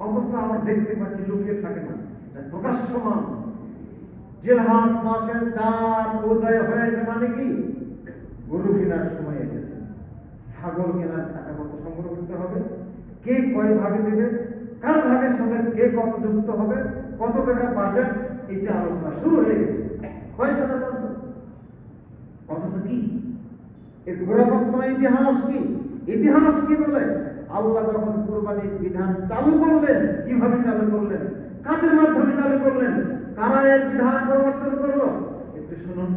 অথচ আমরা দেখতে পাচ্ছি, লুকিয়ে থাকে না। প্রকাশ্যমান জেলহাস মাসের চাঁদ উদয় হয়েছে মানে কি? গরু কেনার সময় এসেছে। ছাগল কেনার টাকা কত সংগ্রহ করতে হবে? কে কয় ভাগে দেবে? কার ভাগের সঙ্গে কে কত যুক্ত হবে? কত টাকা বাজেট এইটা আলোচনা শুরু হয়ে গেছে। কয় সাধারণত। অথচ কি? এর গোড়াপত্র ইতিহাস কি? ইতিহাস কি বলে? আল্লাহ যখন কুরবানির বিধান চালু করলেন, কীভাবে চালু করলেন? কাদের মাধ্যমে চালু করলেন? কারা এর বিধান পরিবর্তন করল? একটু শুনুন।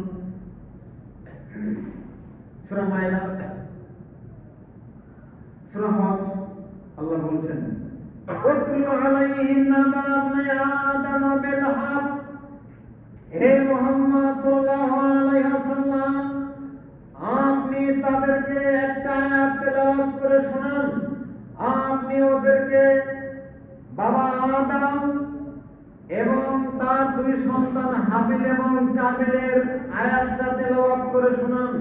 আল্লাহ বলছেন হে মুহাম্মদ আলাইহি ওয়াসাল্লাম আপনি তাদেরকে একটা আয়াত তেলাওয়াত করে শোনান আপনি ওদেরকে বাবা আদম এবং তার দুই সন্তান হাবিল এবং কাবিলের আয়াতটা তেলাওয়াত করে শোনান।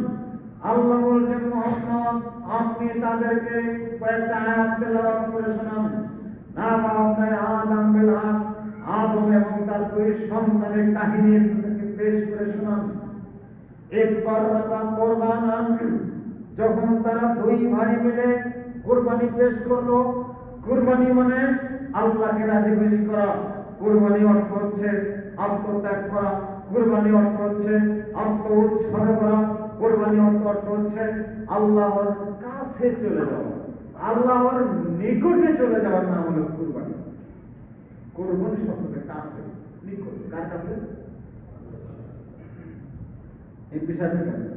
আল্লাহ বলছেন, মোহাম্মদ, আপনি তাদেরকে কয়েকটা আয়াত তেলাওয়াত করে শোনান। না বাবা আদম বিল আদম এবং তার দুই সন্তানের কাহিনী পেশ করে শোনান। একবার রাবা কোরবানান যখন তারা দুই ভাই মিলে কুরবানি পেশ করল কুরবানি মানে আল্লাহকে রাজি খুশি করা। কুরবানি অর্থ হচ্ছে আত্মত্যাগ করা। কুরবানি অর্থ হচ্ছে আত্ম উৎসর্গ করা। কুরবানি অর্থ অর্থ হচ্ছে আল্লাহর কাছে চলে যাওয়া। আল্লাহর নিকটে চলে যাওয়ার নাম হলো কুরবানি। কুরবানি শব্দটা কাছে, নিকট। কার কাছে? এমপি সাহেবের কাছে।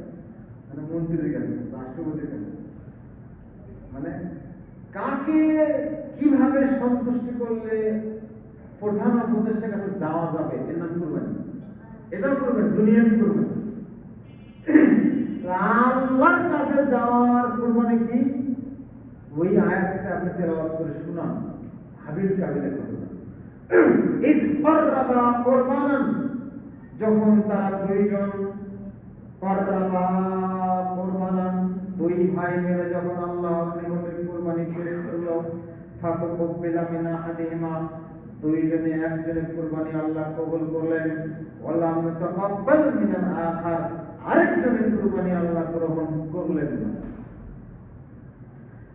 মানে মন্ত্রীর কাছে, রাষ্ট্রপতির কাছে। মানে কাকে কীভাবে সন্তুষ্টি করলে প্রধান উপদেষ্টার কাছে যাওয়া যাবে? এর নাম করবেন? এটাও করবেন, দুনিয়াবি করবেন। আল্লাহর কাছে যাওয়ার কুরবানি কি? ওই আয়াতটা আপনি তেলাওয়াত করে শুনান। হাবিল ঈদ ফাররাবা যখন তারা দুইজন কররাবা কুরবানান, দুই ভাই মিলে যখন আল্লাহর নিকটে কুরবানি করল ফাতাকাব্বালা মিন দুইজনে একজনে কুরবানি আল্লাহ কবুল করলেন। তাকাব্বাল আখার। আরেকজনের কুরবানি আল্লাহ গ্রহণ করলেন না।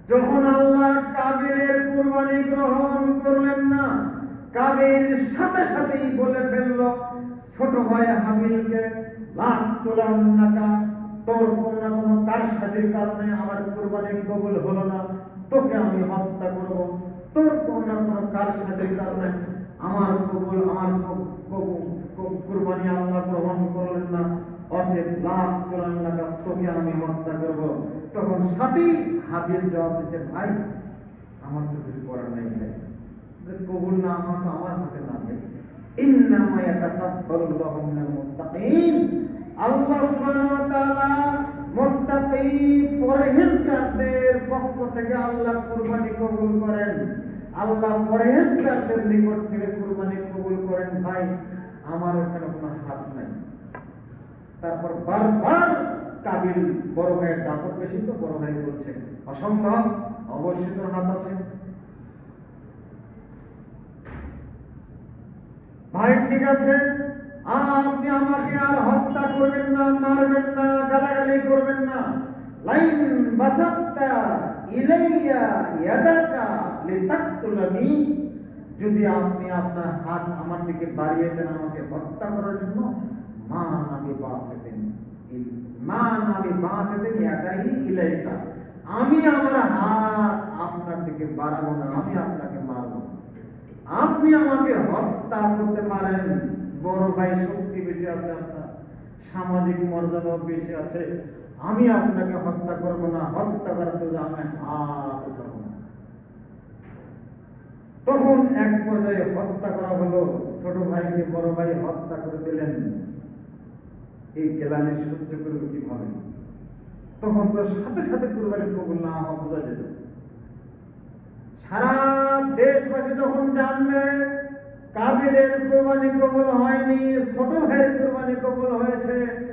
যখন আল্লাহ কাবিলের কুরবানি গ্রহণ করলেন না কাবিল সাথে সাথেই বলে ফেলল, ছোট ভাই হাবিলকে লাখ তোলাম নাকা। তোর কোন কোনো কার সাথে কারণে আমার কুরবানি কবুল হলো না। তোকে আমি হত্যা করব। তোর কোন না কোনো কার সাথে কারণে আমার কবুল, আমার কুরবানি আল্লাহ গ্রহণ করলেন না, অতএব লাখ তোলাম নাকা তোকে আমি হত্যা করব। তখন সাথেই হাবিল জবাব দিচ্ছে, ভাই, আমার তো কিছু করার নাই ভাই কবুল না আমার তো আমার হাতে না ভাই ইন্নামা ইয়াতাকাব্বালুল্লাহু মিনাল মুত্তাকিন। আল্লাহ তাআলা মুত্তাকি পরহেজগারদের পক্ষ থেকে আল্লাহ কুরবানি কবুল করেন। আল্লাহ পরহেজগারদের নিকট থেকে কুরবানি কবুল করেন। ভাই, আমার ওখানে কোনো হাত নাই। তারপর বারবার কাবিল বড় ভাইয়ের দাপট বেশি তো বড় ভাই বলছে, অসম্ভব, অবশ্যই তোর হাত আছে। ভাই, ঠিক আছে। আপনি আমাকে আর হত্যা করবেন না, মারবেন না, গালাগালি করবেন না। লাইন বাসাত্তা ইলাইয়া ইয়াদাকা লিতাকতুলানি। যদি আপনি আপনার হাত আমার দিকে বাড়িয়ে দেন, আমাকে হত্যা করার জন্য, মা নাবি বাসেতেন মা নাবি বাসেতেন ইয়াদাই ইলাইকা। আমি আমার হাত আপনার দিকে বাড়াবো না, আমি আপনাকে মারবো। আপনি আমাকে হত্যা করতে পারেন। বড় ভাই শক্তি বেশি আছে আপনার, সামাজিক মর্যাদাও বেশি আছে। আমি আপনাকে হত্যা করব না, হত্যা জন্য আমি হাত উঠাবো না। তখন এক পর্যায়ে হত্যা করা হলো, ছোট ভাইকে বড় ভাই হত্যা করে দিলেন। এই কেলানি সহ্য করবে কীভাবে? তখন তো সাথে সাথে কুরবানি কবুল না হওয়া বোঝা যেত। সারা দেশবাসী যখন জানবে, কাবিলের কোরবানি কবুল হয়নি, ছোট ভাইয়ের কোরবানি কবুল হয়েছে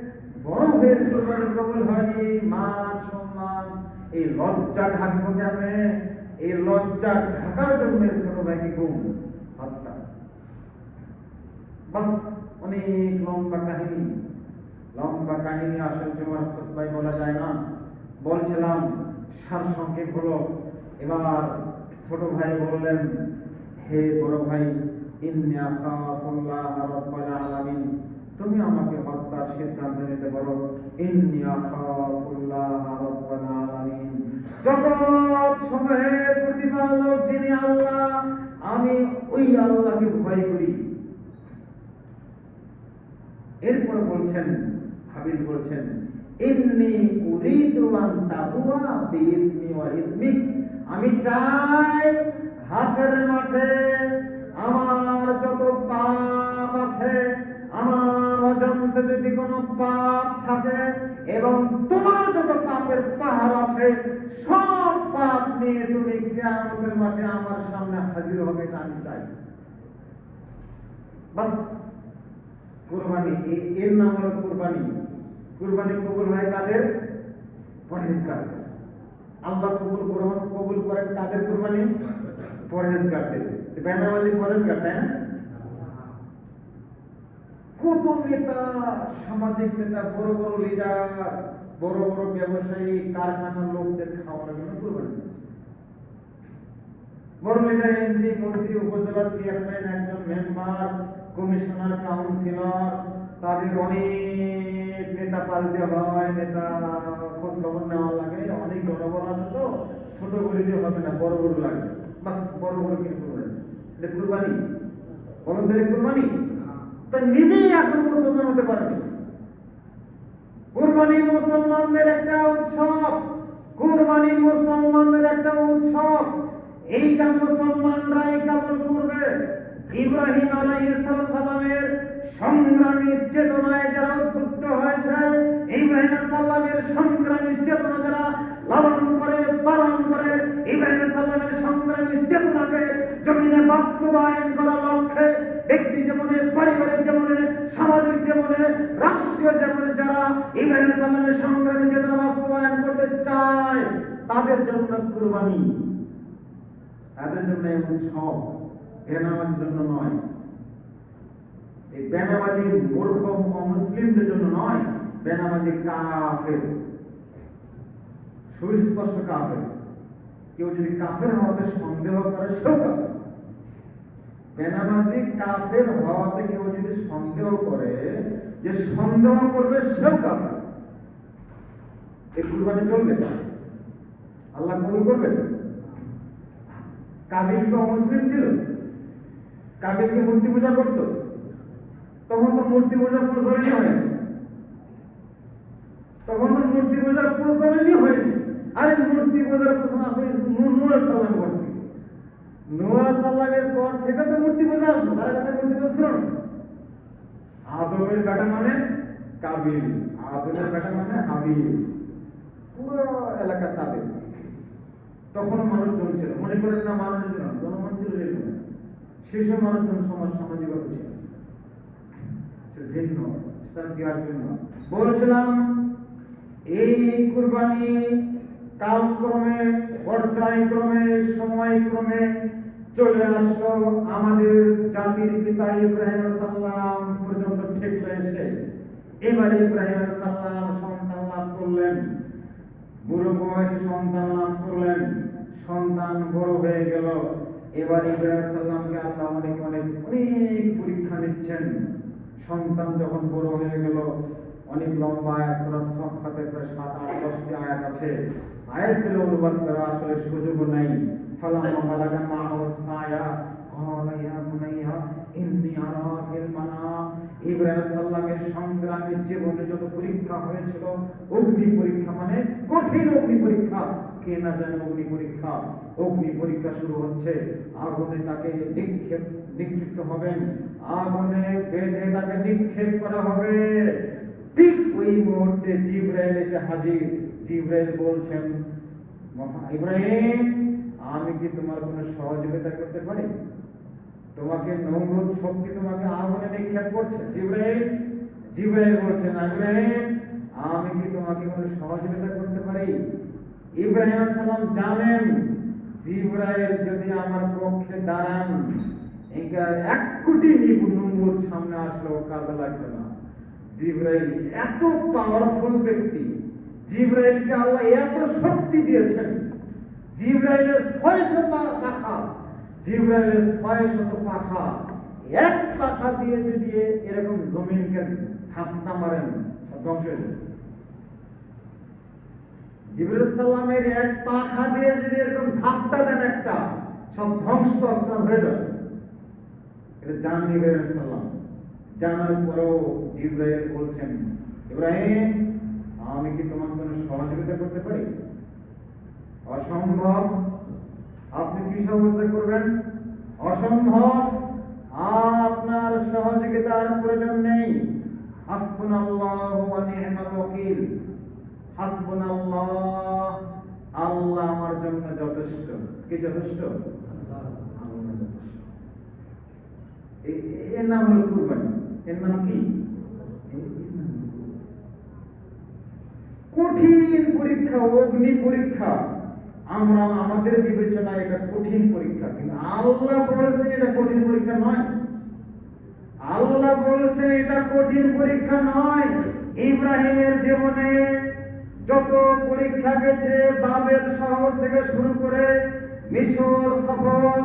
ভাইয়ের কোরবানি কবুল হয়নি মান সম্মান। এই লজ্জা ঢাকবো কেমনে? এই লজ্জা ঢাকার জন্য ছোট ভাইকে গুম, হত্যা। বাস, অনেক লম্বা কাহিনী। লম্বা কাহিনী আসল জমার বলা যায় না। বলছিলাম, সার সংক্ষেপ হলো এবার ছোট ভাই বললেন, হে বড় ভাই, ইন্নী আখাফুল্লাহ রাব্বাল আলামিন। তুমি আমাকে হত্যার সিদ্ধান্ত নিতে পারো। জগৎ সমূহের প্রতিপালক যিনি আল্লাহ, আমি ওই আল্লাহকে ভয় করি। এরপরে বলছেন হাবিল বলছেন, ইন্নি উরিদু আন তাবুয়া বিইذনি ওয়া ইযমিক আমি চাই হাসের মাঠে আমার যত পাপ আছে আমার অজান্তে যদি কোনো পাপ থাকে এবং তোমার যত পাপের পাহাড় আছে, সব পাপ নিয়ে তুমি কিয়ামতের মাঠে আমার সামনে হাজির হবে এটা আমি চাই। বাস, কুরবানি এর নাম হলো কুরবানি। কুরবানি কবুল হয় কাদের? পরহেজগার আল্লাহ কবুল গ্রহণ কবুল করেন কাদের কুরবানি? পরহেজগারদের। বেনামাজি পরহেজগার, তাই না? কত নেতা, সামাজিক নেতা, বড় বড় লিডার বড় বড় ব্যবসায়ী, কারখানার লোকদের খাওয়ানোর জন্য কুরবানি। বড় লিডার এমপি মন্ত্রী, উপজেলা চেয়ারম্যান একজন মেম্বার কমিশনার কাউন্সিলর তাদের অনেক নেতা পাল্টে হয়, নেতা খোঁজ খবর নেওয়া লাগে, অনেক জনবল আছে তো, ছোট করে দিয়ে হবে না, বড় বড় লাগে। বাস, বড় বড় এটা কুরবানি? বলুন এটা কুরবানি? তো নিজেই এখন মুসলমান হতে পারবে কুরবানি মুসলমানদের একটা উৎসব, কুরবানি মুসলমানদের একটা উৎসব। এইটা মুসলমানরাই কেবল করবে। ইব্রাহিম আলাইহিস সালামের সংগ্রামী চেতনায় যারা উদ্বুদ্ধ হয়েছে, ইব্রাহিম সাল্লামের সংগ্রামী চেতনা যারা লালন করে, পালন করে। ইব্রাহিম সাল্লামের সংগ্রামী চেতনাকে জমিনে বাস্তবায়ন করার লক্ষ্যে ব্যক্তি জীবনে, পারিবারিক জীবনে, সামাজিক জীবনে, রাষ্ট্রীয় জীবনে যারা ইব্রাহিম সাল্লামের সংগ্রামী চেতনা বাস্তবায়ন করতে চায়, তাদের জন্য কুরবানি। তাদের জন্য এমন সব বেনামাজির জন্য নয়। এই বেনামাজি মূর্খ অমুসলিমদের জন্য নয়, বেনামাজি কাফের। সুস্পষ্ট কাফের। কেউ যদি কাফের হওয়াতে সন্দেহ করে, সেও কাফের। বেনামাজি কাফের হওয়াতে কেউ যদি সন্দেহ করে যে সন্দেহ করবে, সেও কাফের। এই কুরবানি চলবে? আল্লাহ কবুল করবে কাবিল তো অমুসলিম ছিল। কাবিলকে মূর্তি পূজা করতো। তখন তো মূর্তি পূজার প্রচলনই হয়নি। তখন তো মূর্তি পূজার প্রচলনই হয়নি। আরে মূর্তি পূজার প্রচলন আসলে নূর সাল্লামের পর থেকে। তো মূর্তি পূজা আসলো তার কাছে মূর্তি পূজা ছিল আদমের বেটা মানে কাবিল। আদমের বেটা মানে হাবিল। পুরো এলাকা তাদের। তখনও মানুষজন ছিল মনে করেন না মানুষ ছিল না, জনগণ ছিল এরকম। সেসব মানুষজন সমাজ সামাজিকতা ছিল। ভিন্ন তার ইতিহাস ভিন্ন। বলছিলাম এই কুরবানি কালক্রমে, পর্যায়ক্রমে, সময়ক্রমে চলে আসলো আমাদের জাতির পিতা ইব্রাহিম সাল্লাম পর্যন্ত ঠিক হয়েছে এবার ইব্রাহিম সাল্লাম সন্তান লাভ করলেন। বুড়ো বয়সে সন্তান লাভ করলেন। সন্তান বড় হয়ে গেল। এবার ইব্রাহিম সাল্লামকে আল্লাহ অনেক অনেক অনেক পরীক্ষা নিচ্ছেন। সন্তান যখন বড় হয়ে গেল, অনেক লম্বা আয়াত, সূরা সাফফাতে প্রায় সাত আট, দশটি আয়াত আছে। আয়াতগুলো অনুবাদ করা আসলে সুযোগ নাই ফালাম্মা বালাগা মা'আহু সায়া قال يا بني إني أرى في المنام ইব্রাহিম সাল্লামের সংগ্রামের জীবনে যত পরীক্ষা হয়েছিল অগ্নি পরীক্ষা মানে কঠিন অগ্নি পরীক্ষা কে না জানে অগ্নি পরীক্ষা অগ্নি পরীক্ষা শুরু হচ্ছে আগুনে তাকে নিক্ষেপ নিক্ষিপ্ত হবেন আগুনে বেঁধে তাকে নিক্ষেপ করা হবে ঠিক ওই মুহূর্তে জিব্রাইল এসে হাজির জিব্রাইল বলছেন ইব্রাহিম, আমি কি তোমার কোনো সহযোগিতা করতে পারি? তোমাকে নমরুদ শক্তি তোমাকে আগুনে নিক্ষেপ করছে। জিব্রাইল জিব্রাইল বলছেন, ইব্রাহিম, আমি কি তোমাকে কোনো সহযোগিতা করতে পারি? ইব্রাহিম সালাম জানেন, জিব্রাইল যদি আমার পক্ষে দাঁড়ান, একা কোটি নিপুণ সামনে আসলেও কাজে লাগবে না। জিব্রাইল এত পাওয়ারফুল ব্যক্তি। জিব্রাইলকে আল্লাহ এত শক্তি দিয়েছেন। জিব্রাইলের ছয় শত পাখা, জিব্রাইলের ছয় শত পাখা, এক পাখা দিয়ে যদি এরকম জমিনকে ঝাপটা মারেন ধ্বংস হয়ে এক পাখা দিয়ে যদি এরকম ঝাপটা দেন একটা, সব ধ্বংস তস্তান হয়ে যাবে। এটা জান ইব্রাহিম সাল্লাম জানার পরেও জিব্রাইল বলছেন, ইব্রাহিম আমি কি তোমার জন্য সহযোগিতা করতে পারি? অসম্ভব। আপনি কি সহযোগিতা করবেন? অসম্ভব। আপনার সহযোগিতার প্রয়োজন নেই। হাসবুনাল্লাহু ওয়া নি'মাল ওয়াকিল। হাসবুনাল্লাহ। আল্লাহ আমার জন্য যথেষ্ট। কি যথেষ্ট? এর নাম হলো কুরবানি। এর নাম কি এর নাম হলো কুরবানি। কঠিন পরীক্ষা, অগ্নি পরীক্ষা। আমরা, আমাদের বিবেচনায় এটা কঠিন পরীক্ষা। কিন্তু আল্লাহ বলছেন এটা কঠিন পরীক্ষা নয়। আল্লাহ বলছে এটা কঠিন পরীক্ষা নয়। ইব্রাহিমের জীবনে যত পরীক্ষা গেছে, বাবেল শহর থেকে শুরু করে মিশর, সফর,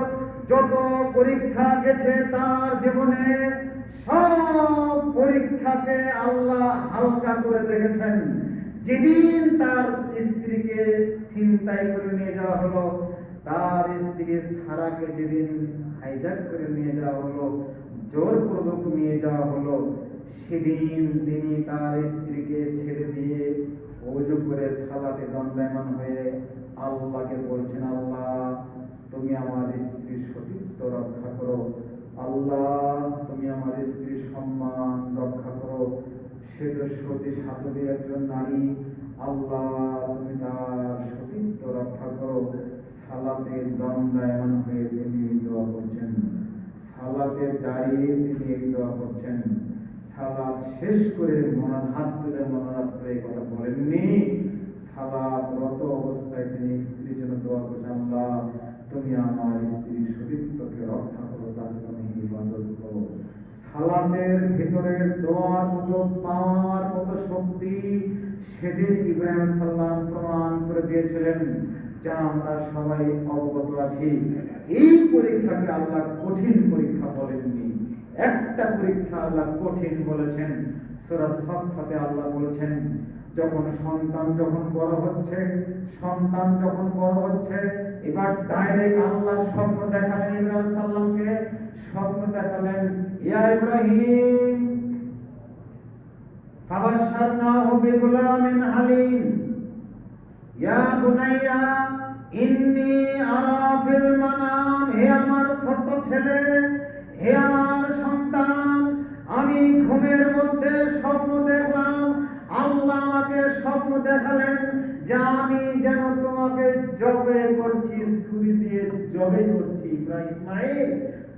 যত পরীক্ষা গেছে তার জীবনে সব পরীক্ষাকে আল্লাহ হালকা করে দেখেছেন। যেদিন তার স্ত্রীকে চিন্তায় করে নিয়ে যাওয়া হলো, তার স্ত্রী সারাকে যেদিন হাইজাক করে নিয়ে যাওয়া হলো, জোরপূর্বক নিয়ে যাওয়া হলো, সেদিন তিনি তার স্ত্রীকে ছেড়ে দিয়ে অভিযোগ করে সালাতে দণ্ডায়মান হয়ে আল্লাহকে বলছেন, আল্লাহ, তুমি আমার স্ত্রীর সতীত্ব রক্ষা করো। আল্লাহ, তুমি আমার স্ত্রীর সম্মান রক্ষা করো। সে তো সতী সাধবী একজন নারী আল্লাহ তুমি তার সতীত্ব রক্ষা করো সালাতে দণ্ডায়মান হয়ে তিনি দোয়া করছেন সালাতে দাঁড়িয়ে তিনি এই দোয়া করছেন। সালাত শেষ করে মনার হাত তুলে মনোনাথ করে কথা বলেননি। সালাত রত অবস্থায় তিনি স্ত্রীর জন্য দোয়া করছেন। আল্লাহ, তুমি আমার স্ত্রীর সতীত্বকে রক্ষা করো তার তুমি ইবাদত করো সালাতের ভিতরের দোয়ার মতো পাওয়ার মতো শক্তি সেদিন ইব্রাহিম সাল্লাম প্রমাণ করে দিয়েছিলেন, যা আমরা সবাই অবগত আছি। এই পরীক্ষাকে আল্লাহ কঠিন পরীক্ষা বলেননি। একটা পরীক্ষা আল্লাহ কঠিন বলেছেন। সূরা সাফফাতে আল্লাহ বলেছেন, যখন সন্তান যখন বড় হচ্ছে, সন্তান যখন বড় হচ্ছে, এবার ডাইরেক্ট আল্লাহ স্বপ্ন দেখালেন ইব্রাহিম সাল্লামকে স্বপ্ন দেখালেন ইয়া ইব্রাহিম হে আমার ছোট ছেলে, হে আমার সন্তান, আমি ঘুমের মধ্যে স্বপ্ন দেখলাম। আল্লাহ আমাকে স্বপ্ন দেখালেন যে আমি যেন তোমাকে জবে করছি, ছুরি দিয়ে জবে করছি। ইব্রাহিম ইসমাইল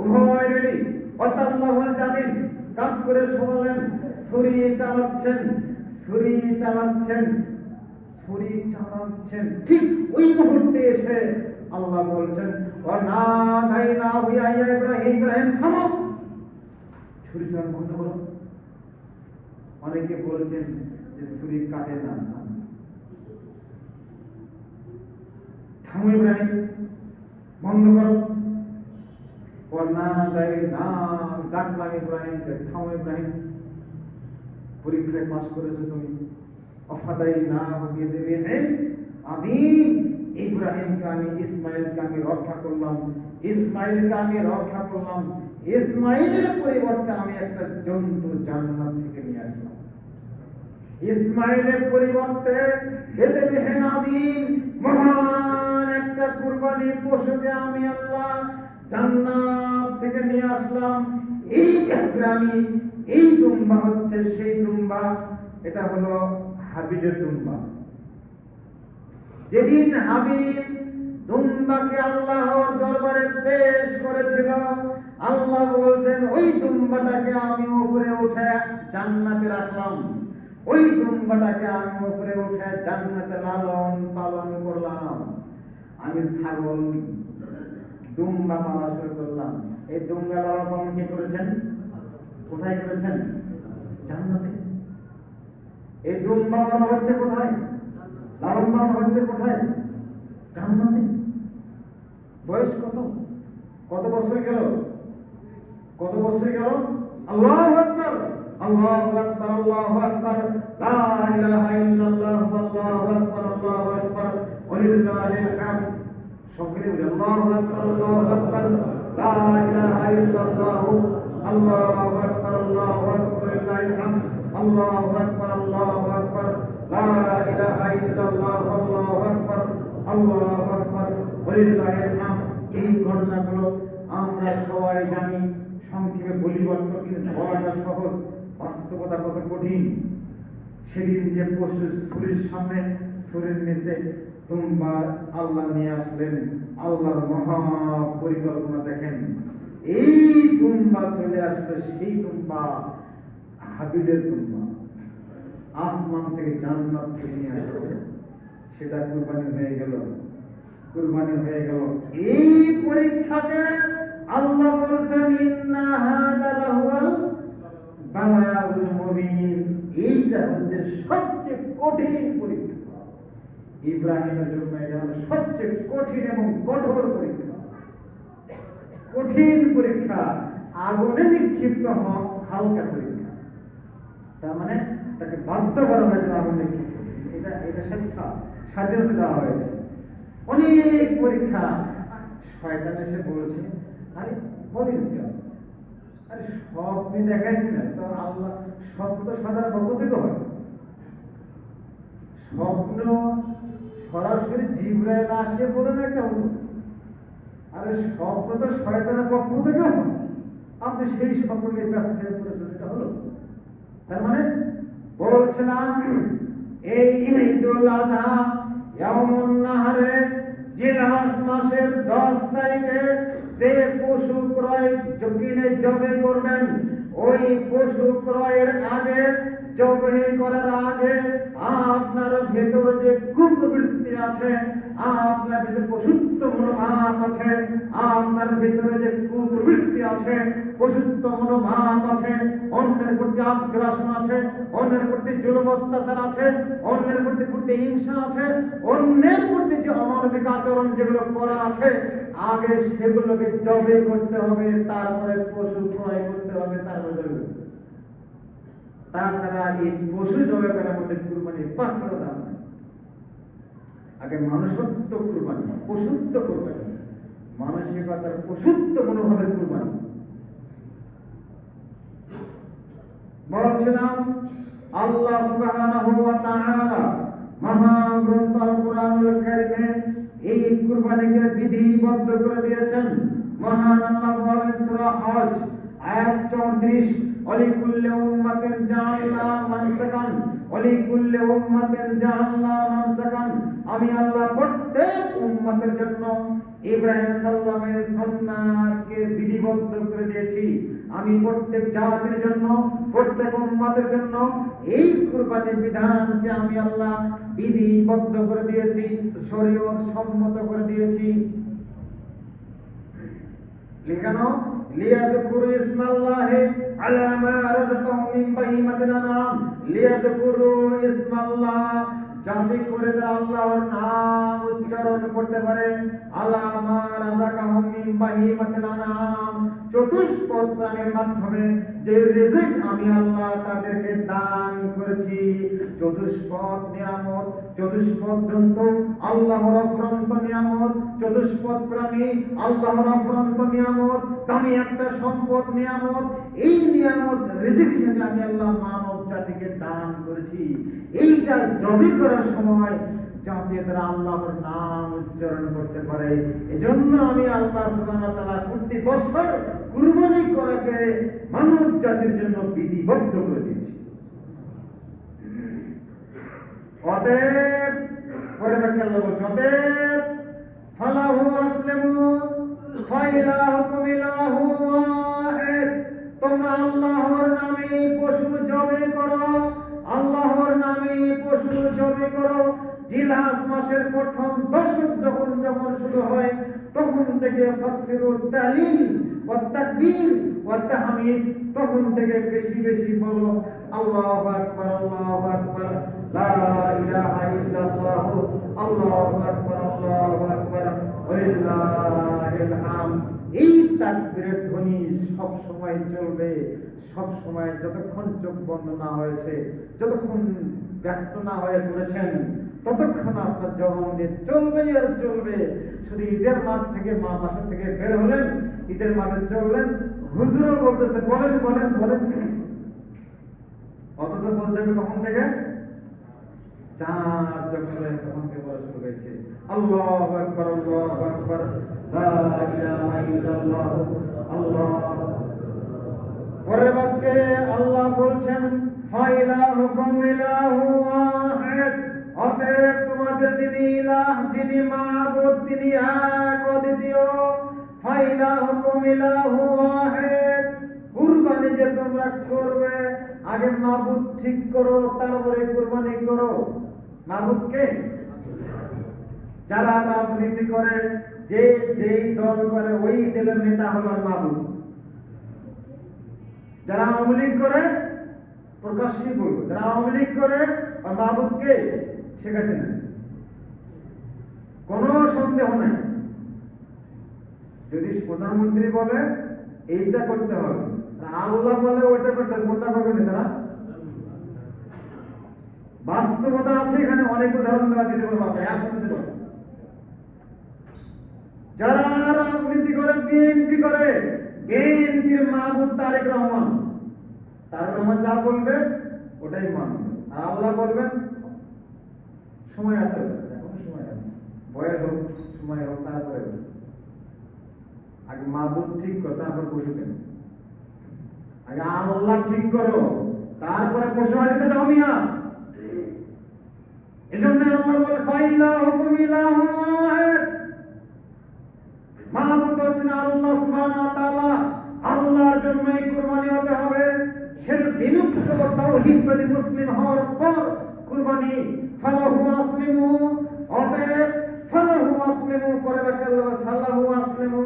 উভয় রেডি। অতাল্লাহুল জামিন কাজ করে শোনালেন ছুরি চালাচ্ছেন ছুরি চালাচ্ছেন ছুরি চালাচ্ছেন। ঠিক ওই মুহূর্তে এসে আল্লাহ বলছেন ও না গাই না হইয়া ইয়া ইব্রাহিম ইব্রাহিম, থামো! ছুরি চালানো বন্ধ করো। অনেকে বলছেন যে ছুরি কাটে না। থামো ইব্রাহিম, বন্ধ করো। কন্যা দেয় না ডাকলাম ইব্রাহিম থামো ইব্রাহিম। পরীক্ষায় পাশ করেছ তুমি। অফাদাই না হবিয়ে দেবে আদিম ইব্রাহিমকে আমি, ইসমাইলকে আমি রক্ষা করলাম। ইসমাইলকে ইসমাইলের পরিবর্তে আমি একটা জন্তু জান্নাত থেকে নিয়ে আসলাম। ইসমাইলের পরিবর্তে বেদে বেহেন আদিম, মহান একটা কুরবানি পশুকে আমি আল্লাহ জান্নাত থেকে নিয়ে আসলাম। এই গ্রামী এই দুম্বা হচ্ছে সেই দুম্বা, এটা হলো হাবিলের দুম্বা। যেদিন হাবিব দুম্বাকে আল্লাহর দরবারে পেশ করেছিল, আল্লাহ বলছেন, ওই দুম্বাটাকে আমি উপরে উঠে জান্নাতে রাখলাম। ওই দুম্বাটাকে আমি উপরে উঠে জান্নাতে লালন পালন করলাম। আমি ছাগল দুম্বা পালা শুরু করলাম। এই দুম্বা লালন পালন কে করেছেন? কোথায় করেছেন? জান্নাতে। এই দুম্বা পালা হচ্ছে কোথায়? লালন পালন হচ্ছে কোথায়? জান্নাতে। বয়স কত? কত বছর গেল? কত বছর গেল? আল্লাহু আকবার! আল্লাহু আকবার আল্লাহু আকবার। লা ইলাহা ইল্লাল্লাহ, আল্লাহু আকবার আল্লাহু আকবার। ওয়ালিল্লাহিল হামদ। এই ঘটনাগুলো আমরা সবাই জানি সংক্ষেপে বলিবার কিন্তু বলাটা সহজ বাস্তবতা কত কঠিন সেদিন যে পশু শরীর সামনে শরীর নিচে তুম্বা আল্লাহ নিয়ে আসলেন, আল্লাহর মহা পরিকল্পনা দেখেন। এই তুম্বা চলে আসলো সেই তুম্বা হাবিলের তুম্বা আসমান থেকে জান্নাত থেকে নিয়ে আসলো। সেটা কুরবানি হয়ে গেল। কুরবানি হয়ে গেল। এই পরীক্ষাতে আল্লাহ বলছেন, ইন্না হাদা লাহুয়াল বালাগুল মুবিন। এইটা হচ্ছে সবচেয়ে কঠিন পরীক্ষা। ইব্রাহিমের জন্য এটা হলো সবচেয়ে কঠিন এবং কঠোর পরীক্ষা। কঠিন পরীক্ষা, আগুনে নিক্ষিপ্ত হালকা পরীক্ষা। তার মানে তাকে বাধ্য করা হয়েছে আগুন এটা এটা স্বেচ্ছা, স্বাধীনতা দেওয়া হয়েছে। অনেক পরীক্ষা। শয়তান এসে বলেছে, আরে কেন? আরে স্বপ্নে দেখাইছি না, তো আল্লাহ স্বপ্ন তো সাধারণ হয়। স্বপ্ন সরাসরি জিব্রাইল আসে বলে না হতো আরে স্বপ্ন তো শয়তানের পক্ষ থেকে আপনি সেই স্বপ্ন নিয়ে ব্যস্ত হয়ে পড়েছেন, এটা হলো। তার মানে বলছিলাম, এই ঈদুল আজহা মাসের দশ তারিখে যে পশু ক্রয় কিনে জবে করবেন, ওই পশু ক্রয়ের আগে, জবে করার আগে আপনার ভেতর যে কুপ্রবৃত্তি আছে, আপনার ভিতরে পশুত্ব মনোভাব আছে, আপনার ভিতরে যে কুপ্রবৃত্তি আছে পশুত্ব মনোভাব আছে, অন্যের প্রতি আগ্রাসন আছে, অন্যের প্রতি জুলুম অত্যাচার আছে, অন্যের প্রতি প্রতি হিংসা আছে, অন্যের প্রতি যে অমানবিক আচরণ যেগুলো করা আছে, আগে সেগুলোকে জবে করতে হবে, তারপরে পশু ক্রয় করতে হবে তারপরে। তাছাড়া এই পশু জবে করার মধ্যে কুরবানি পাঁচ দাম আগে মানুষত্ব কুরবানি, পশুত্ব কুরবানি। মানসিকতার পশুত্ব মনোভাবের কুরবানি। বলছিলাম, আল্লাহ মহাগ্রন্থ আল এই কুরবানিকে বিধিবদ্ধ করে দিয়েছেন। মহান আল্লাহ বলেন, সূরা হজ, আয়াত 34 অলিকুল্লি উম্মাতিন মানসাকান। মানসাকান আমি আল্লাহ প্রত্যেক উম্মতের জন্য ইব্রাহিম সাল্লামের সুন্নাহকে বিধিবদ্ধ করে দিয়েছি। আমি প্রত্যেক জাতির জন্য, প্রত্যেক উম্মতের জন্য এই কুরবানির বিধানকে আমি আল্লাহ বিধিবদ্ধ করে দিয়েছি, শরীয়ত সম্মত করে দিয়েছি। লিখানো, লিয়াদকুরু ইসমাল্লাহি আলা মা মিন বাহিমাতিল লিয়াদকুরু ইসমাল্লাহ যাতে করে তারা আল্লাহর নাম উচ্চারণ করতে পারে। আলা মা রাযাকাহুম মিন বাহিমাতিল আনআম। চতুষ্পদ প্রাণীর মাধ্যমে যে রিজিক আমি আল্লাহ তাদেরকে দান করেছি, চতুষ্পদ নিয়ামত, চতুষ্পদ জন্তু আল্লাহর অফুরন্ত নিয়ামত, চতুষ্পদ প্রাণী, আল্লাহর অফুরন্ত নিয়ামত, দামি একটা সম্পদ নিয়ামত, এই নিয়ামত, রিজিক হিসেবে আমি আল্লাহ মানব জাতিকে দান করেছি। এইটা জবি করার সময় যাতে তারা আল্লাহর নাম উচ্চারণ করতে পারে। এজন্য আমি আল্লাহ তাআলা প্রতি বছর কুরবানি করাকে মানব জাতির জন্য বিধিবদ্ধ করে দিয়েছি। অতএব, পরে আল্লাহ বলছে অতএব, ফালাহু আসলিমু ফাইলাহুকুম জিলহাস মাসের প্রথম দশক যখন যখন শুরু হয়, তখন থেকে তাহমিদ তখন থেকে বেশি বেশি বলো আকবার আকবার, লা ইলাহা ইল্লাল্লাহ, আল্লাহু আকবার আল্লাহু আকবার এই তাকবীরের ধ্বনি সব সময় চলবে, সব সময় যতক্ষণ চোখ বন্ধ না হয়েছে, যতক্ষণ ব্যস্ত না হয়ে পড়েছেন ততক্ষণ আপনার জবান দিয়ে চলবেই আর চলবে। শুধু ঈদের মাঠ থেকে, মা বাসা থেকে বের হলেন, ঈদের মাঠে চললেন। হুজুরও বলতেছে, বলেন বলেন বলেন। অথচ বলতে হবে কখন থেকে? চার যখন তখন থেকে বলা শুরু হয়েছে। আল্লাহ আকবার আল্লাহ আকবার। পরের বাক্যে আল্লাহ বলছেন, ফাইলাহুকুম ইলাহু ওয়াহিদ। অতএব তোমাদের যিনি ইলাহ, যিনি মাবুদ তিনি এক, অদ্বিতীয় ফাইলাহুকুম ইলাহু ওয়াহিদ। কুরবানি যে তোমরা করবে, আগে মাবুদ ঠিক করো, তারপরে কুরবানি করো। মাবুদকে যারা রাজনীতি করে, যে যেই দল করে, ওই দলের নেতা হলো মাবুদ যারা আওয়ামী করে, প্রকাশ্যই বলব, যারা আওয়ামী করে, আর মাহবুবকে শেখ হাসিনা কোনো সন্দেহ নেই। যদি প্রধানমন্ত্রী বলে, এইটা করতে হবে আল্লাহ বলে ওইটা করতে কোনটা করবে তারা? বাস্তবতা আছে এখানে, অনেক উদাহরণ দেওয়া দিতে পারব আপনি দিতে পারব যারা রাজনীতি করে বিএনপি করে বিএনপির মাহবুব তারেক রহমান তারেক রহমান যা বলবে, ওটাই মানবে। আর আল্লাহ বলবেন সময় আছে এখনও সময় আছে। বয়স হোক, সময় হোক, তারপরে। আগে মাহবুব ঠিক করো, তারপর পশু কেন? আগে আল্লাহ ঠিক করো, তারপরে পশু হারিতে যাও মিয়া। এজন্য আল্লাহ বলে হুকুম ইলাহু আল্লাহ সুবহানাহু তাআলা আল্লাহর কুরবানি হতে হবে। সে বিলুপ্ত তাওহীদবাদী মুসলিম হওয়ার পর কুরবানি ফালাহু আসলিমু, অতএব ফালাহু আসলিমু করে রাখাল্লাহ ফালাহু আসলিমু।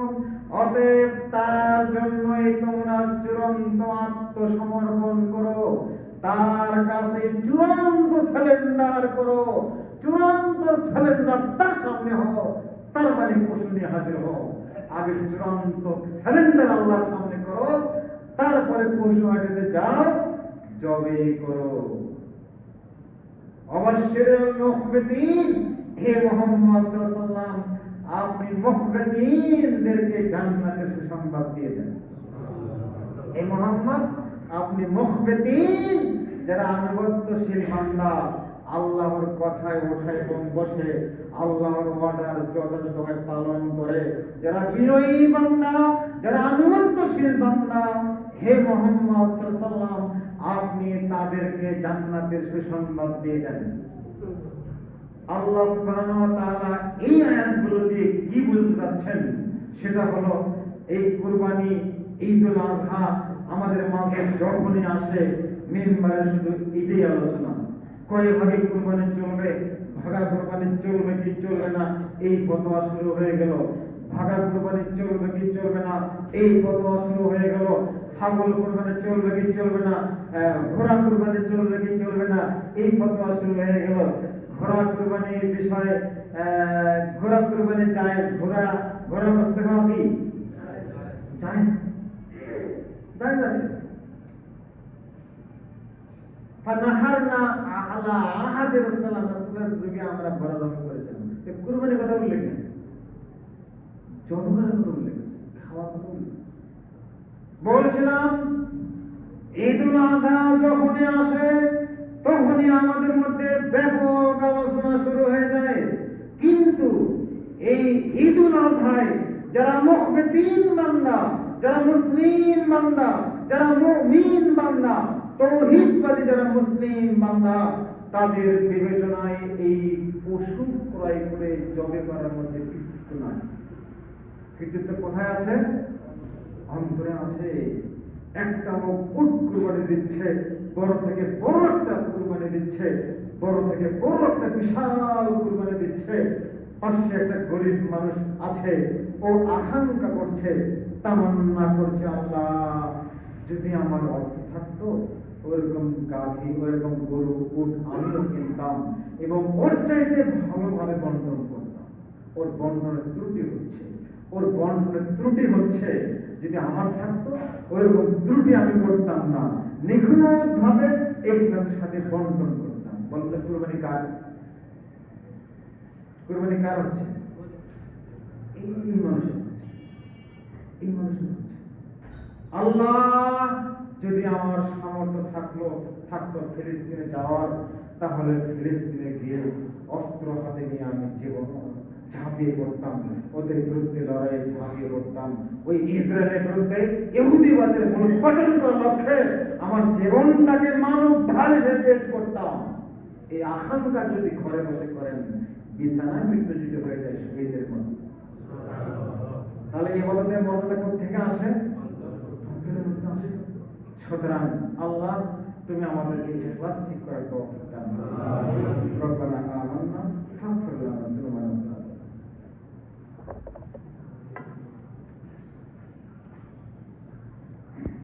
অতএব তার জন্যই তোমরা চূড়ান্ত আত্মসমর্পণ করো। তার কাছে চূড়ান্ত স্যালেন্ডার করো। চূড়ান্ত স্যালেন্ডার তার সামনে হও, তার মানে পশু নিয়ে হাজির হও। আগে চূড়ান্ত স্যালেন্ডার আল্লাহর সামনে করো, তারপরে পশু হাটিতে যাও জবে করো। হে মোহাম্মদ আপনি মুখবেদিনদেরকে জান্নাতের সুসংবাদ দিয়ে দেন। হে মোহাম্মদ আপনি মুখবেদিন যারা আনুগত্যশীল বান্দা আল্লাহর কথায় ওঠে এবং বসে আল্লাহর অর্ডার যথাযথভাবে পালন করে যারা বিনয়ী বান্দা যারা আনুগত্যশীল বান্দা হে মোহাম্মদ সাল্লাম আপনি তাদেরকে জান্নাতের সুসংবাদ দিয়ে দেন। আল্লাহ সুবহানাহু ওয়া তাআলা এই আয়াতগুলো দিয়ে কি বলতে চাচ্ছেন? সেটা হলো এই কুরবানি ঈদুল আযহা আমাদের মাঝে যখনই আসে মেম্বারে শুধু এটাই আলোচনা। কয় ভাগে কুরবানি চলবে ভাগা কুরবানি চলবে কি চলবে না এই ফতোয়া শুরু হয়ে গেল। ভাগা কুরবানি চলবে কি চলবে না এই ফতোয়া শুরু হয়ে গেল। ছাগল কুরবানি চলবে কি চলবে না? ঘোড়া কুরবানি চলবে কি চলবে না? এই ফতোয়া শুরু হয়ে গেল ঘোড়া কুরবানির বিষয়ে ঘোড়া কুরবানি জায়েজ, ঘোড়া ঘোড়া বসতে কি? উল্লেখ নেই। জনগণের কথা উল্লেখ আছে কথা উল্লেখ। বলছিলাম, ঈদুল আজহা যখনই আসে, তখনই আমাদের মধ্যে ব্যাপক আলোচনা শুরু হয়ে যায়। কিন্তু এই ঈদুল আজহায় যারা মুখবেতিন বান্দা, যারা মুসলিম বান্দা, যারা মুমিন বান্দা, তৌহিদবাদী যারা মুসলিম বান্দা, তাদের বিবেচনায় এই পশু ক্রয় করে জবে করার মধ্যে কৃতিত্ব নাই। কৃতিত্ব কোথায় আছে? অন্তরে আছে একটা লোক উট কুরবানি দিচ্ছে, বড় থেকে বড় একটা কুরবানি দিচ্ছে, বড় থেকে বড় একটা বিশাল কুরবানি দিচ্ছে। পাশে একটা গরিব মানুষ আছে, ও আকাঙ্ক্ষা করছে, তামান্না করছে, আল্লাহ, যদি আমার অর্থ থাকতো, ওরকম গাভী, ওরকম গরু, উট আমিও কিনতাম এবং ওর চাইতে ভালোভাবে বন্টন করতাম। ওর বন্টনের ত্রুটি হচ্ছে, ওর বন্টনের ত্রুটি হচ্ছে যদি আমার থাকতো, ওইরকম ত্রুটি আমি করতাম না। নিখুঁত ভাবে সাথে বন্টন করতাম। বলতে কুরবানি কার? কুরবানি কার হচ্ছে? এই মানুষের এই মানুষের আল্লাহ যদি আমার সামর্থ্য থাকল, থাকতো ফিলিস্তিনে যাওয়ার, তাহলে ফিলিস্তিনে গিয়ে অস্ত্র হাতে নিয়ে আমি জীবন ঝাঁপিয়ে পড়তাম ওদের বিরুদ্ধে লড়াই ঝাঁপিয়ে পড়তাম। ওই ইসরায়েলের বিরুদ্ধে ইহুদিবাদের মূলোৎপাটন করার লক্ষ্যে আমার জীবনটাকে মানব ঢাল হিসেবে পেশ করতাম। এই আকাঙ্ক্ষা যদি ঘরে বসে করেন বিছানায় মৃত্যু যদি হয়ে যায় শহীদের মতো তাহলে এই বলদের মর্যাদা থেকে আসে? আসে। সুতরাং আল্লাহ তুমি আমাদেরকে ইখলাস ঠিক করার তৌফিক দান রব্বানা